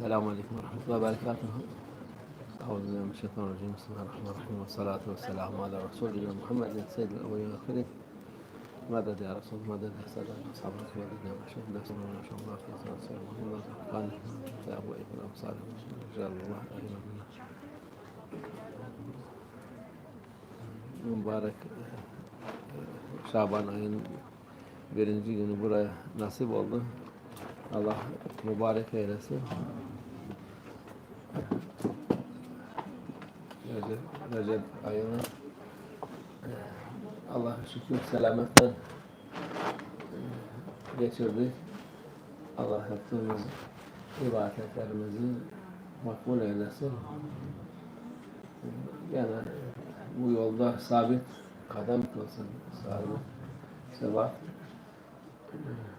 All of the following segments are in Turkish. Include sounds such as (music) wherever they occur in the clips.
السلام عليكم ورحمة الله وبركاته أعوذ بالله من الشيطان الرجيم بسم الله الرحمن الرحيم والصلاة والسلام على رسولنا محمد سيد الأولين والآخرين مدد يا رسول مدد يا سادة أصحابك مدد يا محشور نفسنا ونشاء الله في صلاة السلام محمد قال يا أبو إبن الأمصار رجال الله أيضا منا mübarek e, Şaban ayının birinci günü buraya nasip oldu. Allah mübarek eylesin. Recep, Recep ayını e, Allah şükür selametle e, geçirdik. Allah yaptığımız ibadetlerimizi makbul eylesin. Yani bu yolda sabit kadem kılsın. Sabit, sebat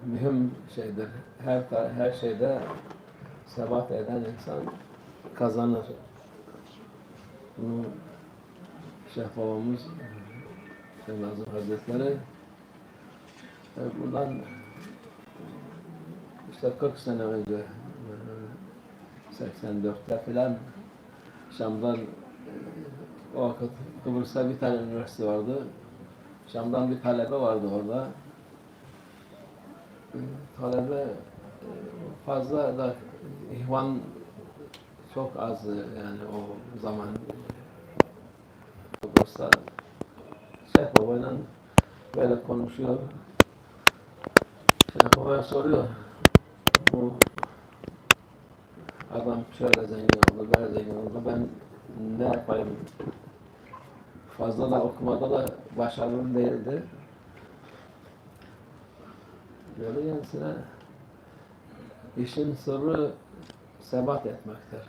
mühim şeydir. Her her şeyde sebat eden insan kazanır. Bunu Şeyh babamız Şeyh Nazım Hazretleri. E, bundan işte 40 sene önce e, 84'te filan Şam'dan e, o vakit Kıbrıs'ta bir tane üniversite vardı. Şam'dan bir talebe vardı orada. Talebe e, fazla da ihvan çok az yani o zaman Kıbrıs'ta Şeyh Baba'yla böyle konuşuyor. Şeyh Baba'ya soruyor. Bu adam şöyle zengin oldu, böyle zengin oldu. Ben ne yapayım? Fazla da okumada da başarılı değildi. Böyle yansına işin sırrı sebat etmektir.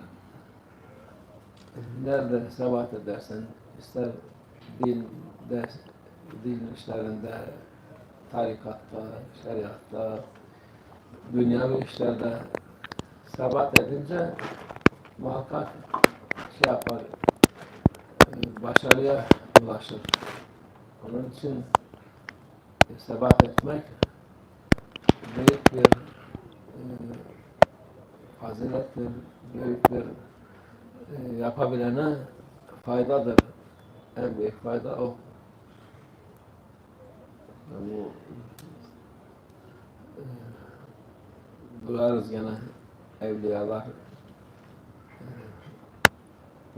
Nerede sebat edersen, ister dinde, din işlerinde, tarikatta, şeriatta, dünyavi işlerde sebat edince muhakkak şey yapar, başarıya ulaşır. Onun için sebat etmek büyük bir e, büyük bir e, yapabilene faydadır. En büyük fayda o. Bu e, duyarız gene evliyalar e,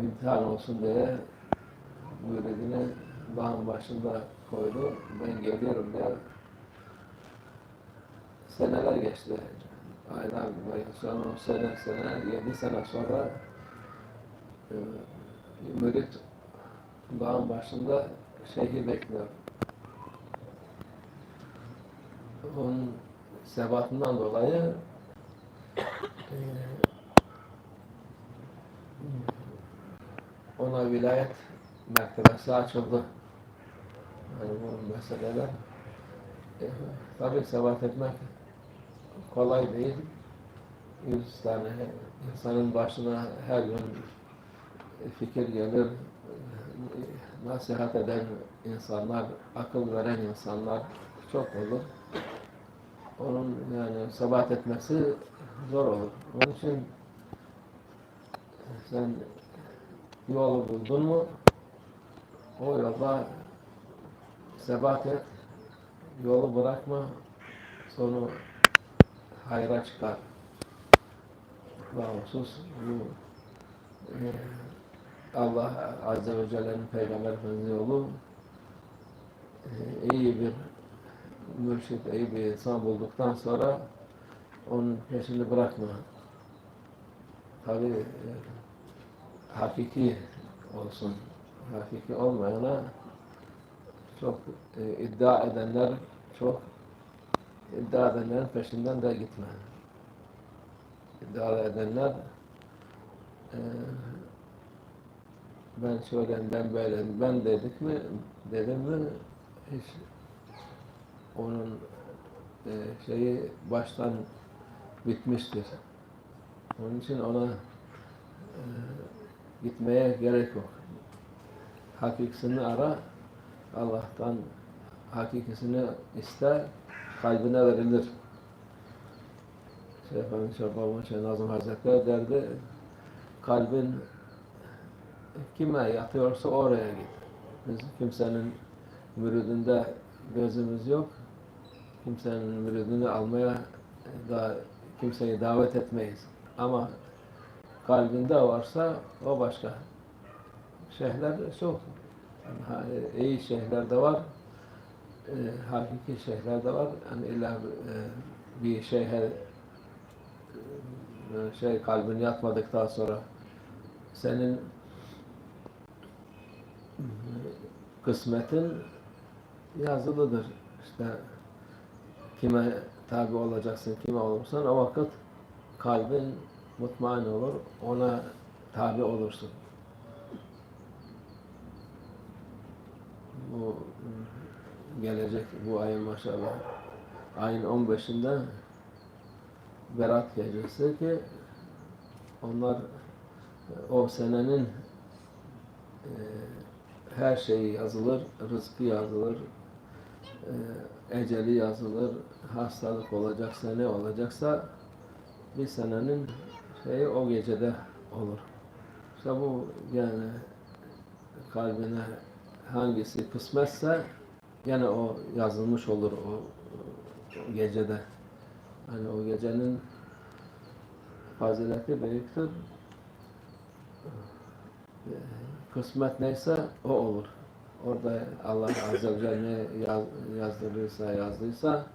imtihan olsun diye müridini dağın başında koydu. Ben geliyorum diye seneler geçti. Aylar, sonra o sene sene, yedi sene sonra e, mürit dağın başında şeyhi bekliyor. Onun sebatından dolayı ona vilayet mertebesi açıldı. Yani bu meseleler e, tabi sebat etmek kolay değil. Yüz tane insanın başına her gün fikir gelir, nasihat eden insanlar, akıl veren insanlar çok olur. Onun yani sebat etmesi zor olur. Onun için sen yolu buldun mu o yolda sebat et, yolu bırakma, sonu hayra çıkar. Namussuz bu e, Allah Azze ve Celle'nin Peygamber Efendimiz yolu e, iyi bir mürşit, iyi bir insan bulduktan sonra onun peşini bırakma. Tabi e, hakiki olsun. Hakiki olmayana çok e, iddia edenler çok iddia edenlerin peşinden de gitme. İddia edenler e, ben şöyle, ben böyle, ben dedik mi, dedim mi hiç onun e, şeyi baştan bitmiştir. Onun için ona e, gitmeye gerek yok. Hakikisini ara, Allah'tan hakikisini iste, kalbine verilir. Şey efendim, Şababa Şeyh Nazım Hazretleri derdi, kalbin kime yatıyorsa oraya git. Biz kimsenin müridinde gözümüz yok. Kimsenin müridini almaya da kimseyi davet etmeyiz. Ama kalbinde varsa o başka. Şeyhler çok. Yani iyi şeyhler de var. E, hakiki şeyhler de var. Yani illa e, bir şeyhe e, şey kalbin yatmadıktan sonra senin e, kısmetin yazılıdır. İşte kime tabi olacaksın, kime olursan o vakit kalbin mutmain olur, ona tabi olursun. Bu gelecek bu ayın maşallah ayın 15'inde Berat gecesi ki onlar e, o senenin e, her şeyi yazılır, rızkı yazılır, e, eceli yazılır, hastalık olacaksa ne olacaksa bir senenin şeyi o gecede olur. İşte bu yani kalbine hangisi kısmetse gene o yazılmış olur o, o gecede. Hani o gecenin fazileti büyüktür. Kısmet neyse o olur. Orada Allah Azze ve Celle ne yaz, yazdırırsa yazdıysa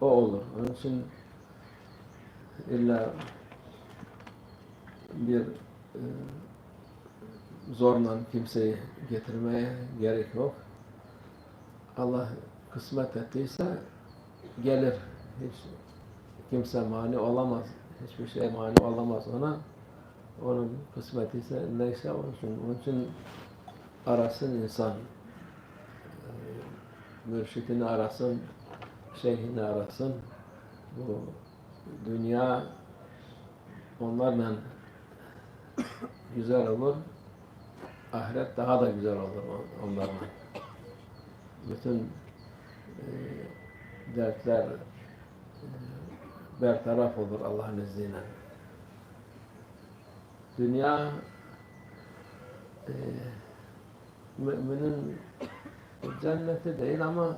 o olur. Onun için illa bir e, zorla kimseyi getirmeye gerek yok. Allah kısmet ettiyse gelir. Hiç kimse mani olamaz. Hiçbir şey mani olamaz ona. Onun kısmeti ise neyse için. Onun için arasın insan. Ee, Mürşidini arasın, şeyhini arasın. Bu dünya onlarla güzel olur. Ahiret daha da güzel olur on- onlarla. Bütün e, dertler e, bertaraf olur Allah'ın izniyle. Dünya e, müminin cenneti değil ama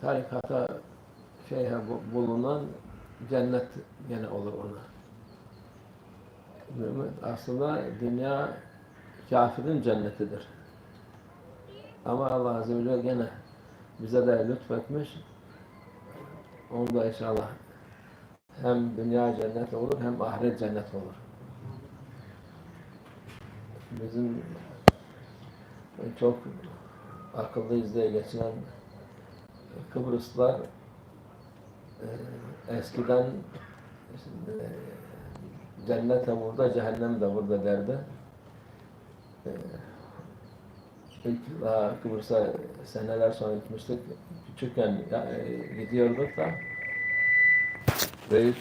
tarikata şeyhe bu- bulunan cennet gene olur ona. Mümin aslında dünya kafirin cennetidir. Ama Allah Azze ve Celle gene bize de lütfetmiş. Onu da inşallah hem dünya cennet olur hem ahiret cennet olur. Bizim çok akıllıyız diye geçinen Kıbrıslılar e, eskiden e, cennet de burada, cehennem de burada derdi. E, İlk daha Kıbrıs'a seneler sonra gitmiştik. Küçükken gidiyorduk da büyük,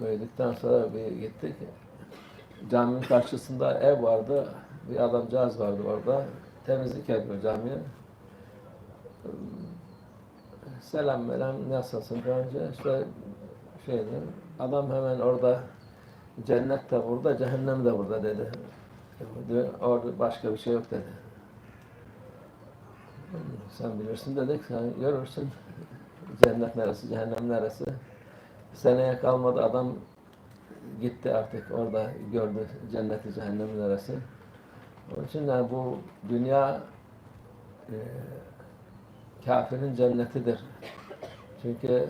büyüdükten sonra bir gittik. Caminin karşısında ev vardı. Bir adamcağız vardı orada. Temizlik yapıyor camiye. Selam melam nasılsın önce işte şeydi. Adam hemen orada cennet de burada, cehennem de burada dedi. Orada başka bir şey yok dedi. Sen bilirsin dedik, sen görürsün. Cennet neresi, cehennem neresi. Seneye kalmadı adam gitti artık orada gördü cenneti, cehennemi neresi. Onun için yani bu dünya e, kafirin cennetidir. Çünkü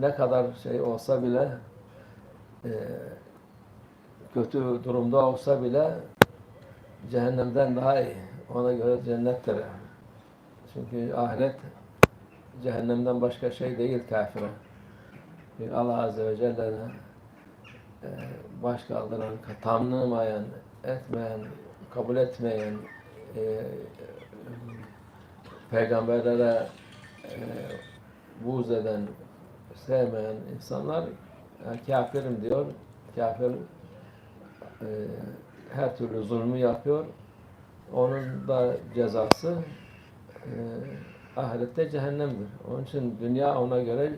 ne kadar şey olsa bile e, kötü durumda olsa bile cehennemden daha iyi. Ona göre cennettir. Çünkü ahiret cehennemden başka şey değil kafire. Çünkü Allah Azze ve Celle'ne e, baş kaldıran, tanımayan, etmeyen, kabul etmeyen, e, peygamberlere e, buğz eden, sevmeyen insanlar yani kafirim diyor. Kafir e, her türlü zulmü yapıyor. Onun da cezası e, ahirette cehennemdir. Onun için dünya ona göre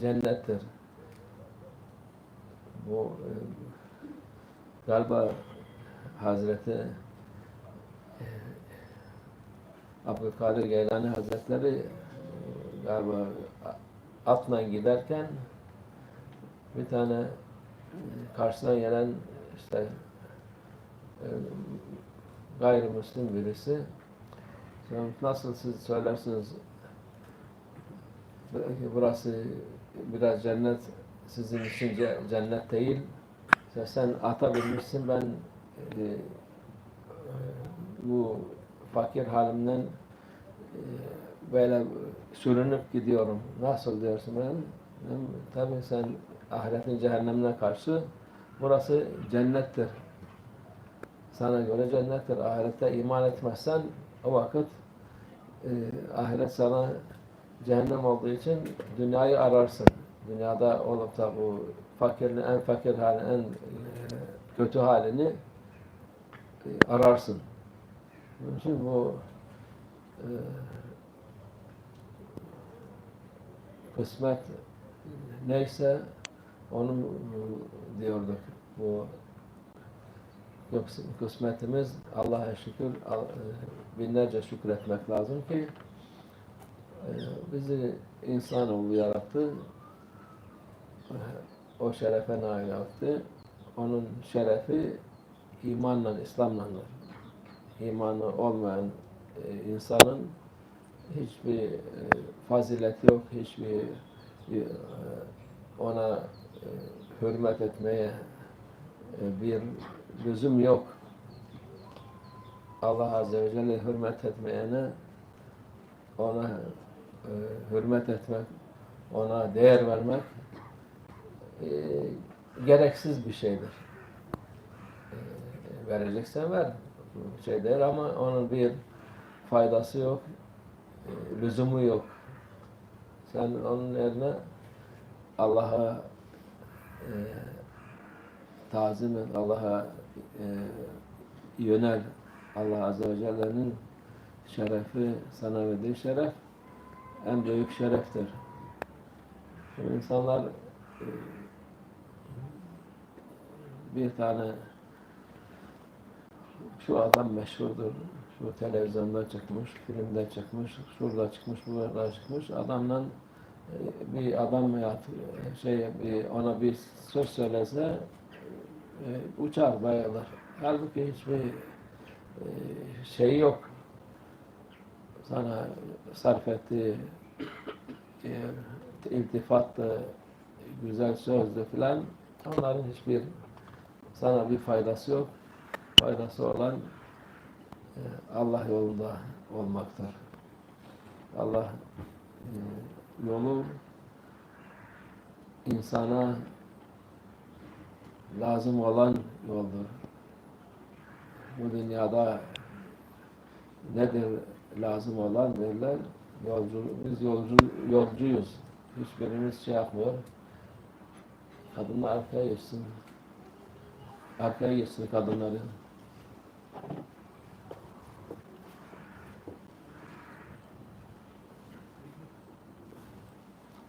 cennettir. Bu e, galiba Hazreti e, Abdülkadir Geylani Hazretleri e, galiba atla giderken bir tane e, karşısına gelen işte e, gayrimüslim birisi "Sen nasıl siz söylersiniz burası biraz cennet sizin için ce- cennet değil sen ata binmişsin ben e, bu fakir halimden e, böyle sürünüp gidiyorum. Nasıl diyorsun ben? Tabii sen ahiretin cehennemine karşı burası cennettir. Sana göre cennettir. Ahirette iman etmezsen o vakit e, ahiret sana cehennem olduğu için dünyayı ararsın. Dünyada olup da bu fakirin en fakir hali, en e, kötü halini e, ararsın. Onun için bu e, kısmet neyse onu diyorduk. Bu kıs- kısmetimiz Allah'a şükür e, binlerce şükretmek lazım ki bizi insanoğlu yarattı. O şerefe nail yaptı. Onun şerefi imanla, İslam'ladır. İmanı olmayan e, insanın hiçbir e, fazileti yok, hiçbir e, ona hürmet etmeye bir lüzum yok. Allah Azze ve Celle hürmet etmeyene ona e, hürmet etmek, ona değer vermek e, gereksiz bir şeydir. E, vereceksen ver. Şey değil ama onun bir faydası yok, e, lüzumu yok. Sen onun yerine Allah'a e, tazim et, Allah'a e, yönel. Allah Azze ve Celle'nin şerefi, sana verdiği şeref en büyük şereftir. Şimdi insanlar e, bir tane şu adam meşhurdur, şu televizyonda çıkmış, filmde çıkmış, şurada çıkmış, burada çıkmış. Adamla e, bir adam şey ona bir söz söylese e, uçar bayılır. Halbuki hiçbir şey yok. Sana sarf ettiği e, iltifattı, güzel sözdü filan onların hiçbir sana bir faydası yok. Faydası olan e, Allah yolunda olmaktır. Allah e, yolu insana lazım olan yoldur. Bu dünyada nedir lazım olan derler. Yolcu, biz yolcu, yolcuyuz. Hiçbirimiz şey yapmıyor. Kadınlar arkaya geçsin. Arkaya geçsin kadınları.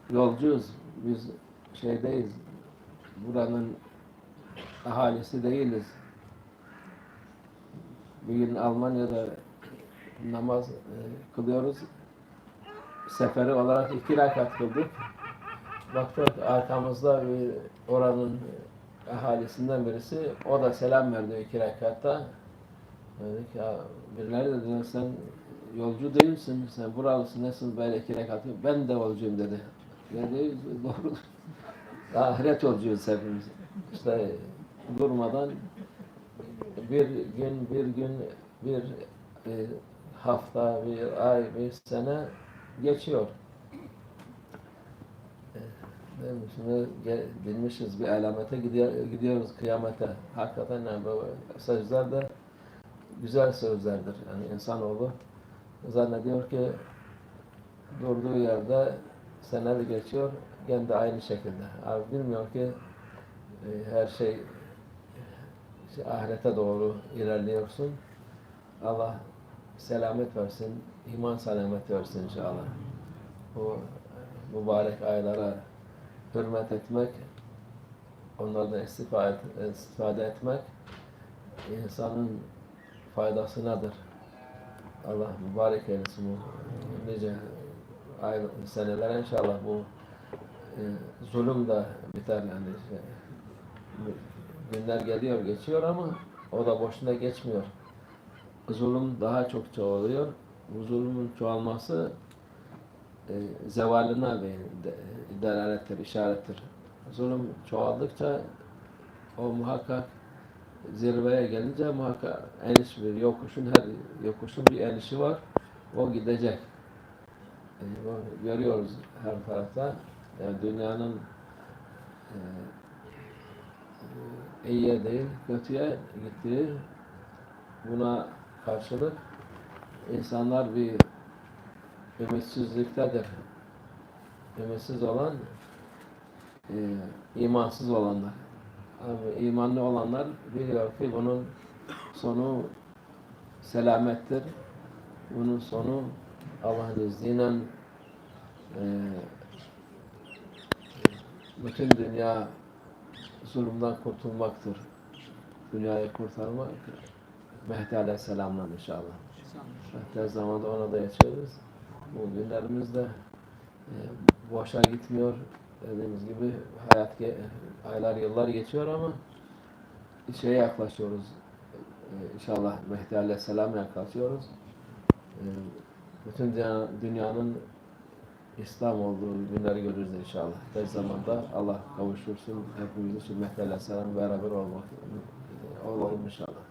Yolcuyuz. Biz şeydeyiz. Buranın ahalisi değiliz. Bugün Almanya'da namaz e, kılıyoruz. Seferi olarak iki rekat kıldık. Baktık arkamızda bir oranın ahalisinden birisi. O da selam verdi iki rekatta. Dedik ya birileri de dedi sen yolcu değilsin, sen buralısın, nasıl böyle iki rekat? Ben de yolcuyum dedi. Dedi doğru. (laughs) Ahiret yolcuyuz hepimiz. İşte durmadan bir gün, bir gün, bir e, hafta, bir ay, bir sene geçiyor. E, mi? Şimdi bilmişiz bir alamete gidiyor, gidiyoruz kıyamete. Hakikaten yani bu sözler de güzel sözlerdir. Yani insanoğlu zannediyor ki durduğu yerde seneler geçiyor, gene de aynı şekilde. Abi bilmiyor ki e, her şey işte ahirete doğru ilerliyorsun. Allah selamet versin, iman selamet versin inşallah. Bu mübarek aylara hürmet etmek, onlardan istifade, istifade etmek insanın faydasınadır. Allah mübarek eylesin bu nice ay, seneler inşallah bu e, zulüm de biter yani. Şey, günler geliyor geçiyor ama o da boşuna geçmiyor. Zulüm daha çok çoğalıyor. Bu zulümün çoğalması e, zevaline delalettir, işarettir. Zulüm çoğaldıkça o muhakkak zirveye gelince muhakkak eniş bir yokuşun her yokuşun bir enişi var. O gidecek. E, görüyoruz her tarafta. Yani dünyanın e, e, iyiye değil kötüye gittiği buna karşılık insanlar bir ümitsizliktedir. Ümitsiz olan e, imansız olanlar. Abi, imanlı olanlar biliyor ki bunun sonu selamettir. Bunun sonu Allah'ın izniyle e, bütün dünya zulümden kurtulmaktır. Dünyayı kurtarmak Mehdi Aleyhisselam'la inşallah. Hatta zamanda ona da yaşıyoruz. Bu günlerimizde e, boşa gitmiyor. Dediğimiz gibi hayat aylar yıllar geçiyor ama şeye yaklaşıyoruz. E, inşallah Mehdi Aleyhisselam'a yaklaşıyoruz. E, bütün dünya- dünyanın İslam olduğu günleri görürüz inşallah. Tez zamanda Allah kavuştursun hepimiz için Mehdi Aleyhisselam beraber olmak olalım inşallah.